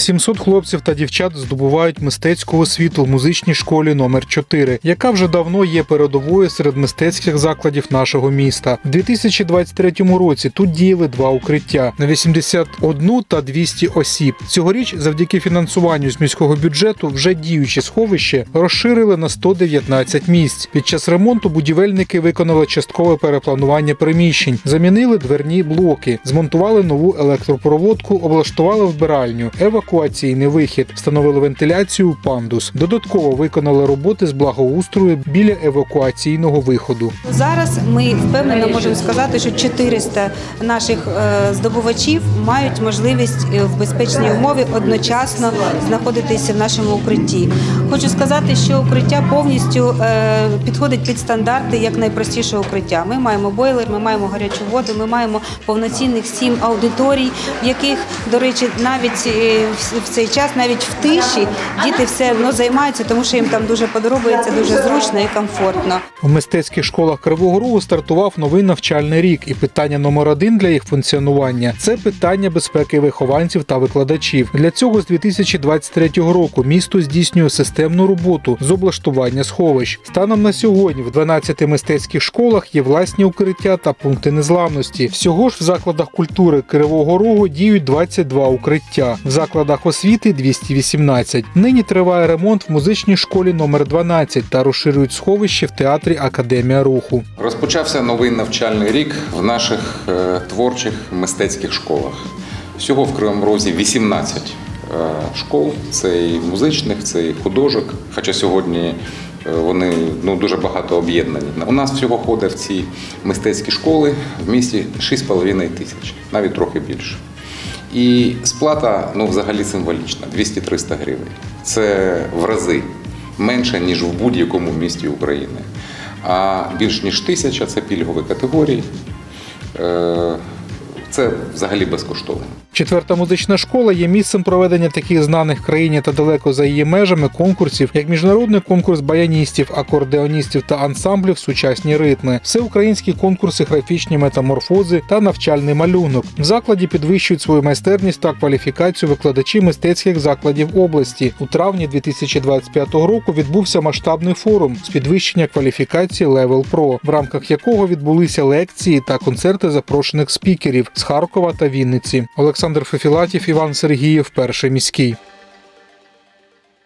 700 хлопців та дівчат здобувають мистецьку освіту в музичній школі номер 4 яка вже давно є передовою серед мистецьких закладів нашого міста. У 2023 році тут діяли два укриття на 81 та 200 осіб. Цьогоріч, завдяки фінансуванню з міського бюджету, вже діючі сховище розширили на 119 місць. Під час ремонту будівельники виконали часткове перепланування приміщень, замінили дверні блоки, змонтували нову електропроводку, облаштували вбиральню, евакуаційний вихід, встановили вентиляцію, пандус. Додатково виконали роботи з благоустрою біля евакуаційного виходу. Зараз ми впевнено можемо сказати, що 400 наших е, здобувачів мають можливість е, в безпечній умові одночасно знаходитися в нашому укритті. Хочу сказати, що укриття повністю е, підходить під стандарти як найпростіше укриття. Ми маємо бойлер, ми маємо гарячу воду, ми маємо повноцінних сім аудиторій, в яких, до речі, навіть в- цей час, навіть в тиші, діти все одно займаються, тому що їм там дуже подобається, дуже зручно і комфортно. У мистецьких школах Кривого Рогу стартував новий навчальний рік, і питання номер один для їх функціонування це питання безпеки вихованців та викладачів. Для цього з 2023 року місто здійснює системну роботу з облаштування сховищ. Станом на сьогодні в 12 мистецьких школах є власні укриття та пункти незламності. Всього ж в закладах культури Кривого Рогу діють 22 укриття, в закладах освіти 218. Нині триває ремонт в музичній школі номер 12 та розширюють сховище в театрі Академія руху. Розпочався новий навчальний рік в наших е, творчих мистецьких школах. Всього в Кривому Розі 18 е, школ. Це і музичних, це і художок. Хоча сьогодні е, вони ну, дуже багато об'єднані. У нас всього ходить в ці мистецькі школи в місті 6,5 тисяч, навіть трохи більше. І сплата ну, взагалі символічна 200-300 гривень. Це в рази менше, ніж в будь-якому місті України. А більш ніж тисяча це пільгові категорії. Е, Це взагалі безкоштовно. Четверта музична школа є місцем проведення таких знаних в країні та далеко за її межами конкурсів, як міжнародний конкурс баяністів, акордеоністів та ансамблів сучасні ритми, всеукраїнські конкурси графічні метаморфози та навчальний малюнок. В закладі підвищують свою майстерність та кваліфікацію викладачі мистецьких закладів області. У травні 2025 року відбувся масштабний форум з підвищення кваліфікації Level Pro, в рамках якого відбулися лекції та концерти запрошених спікерів з Харкова та Вінниці. Олександр Фефілатів, Іван Сергіїв, перший міський.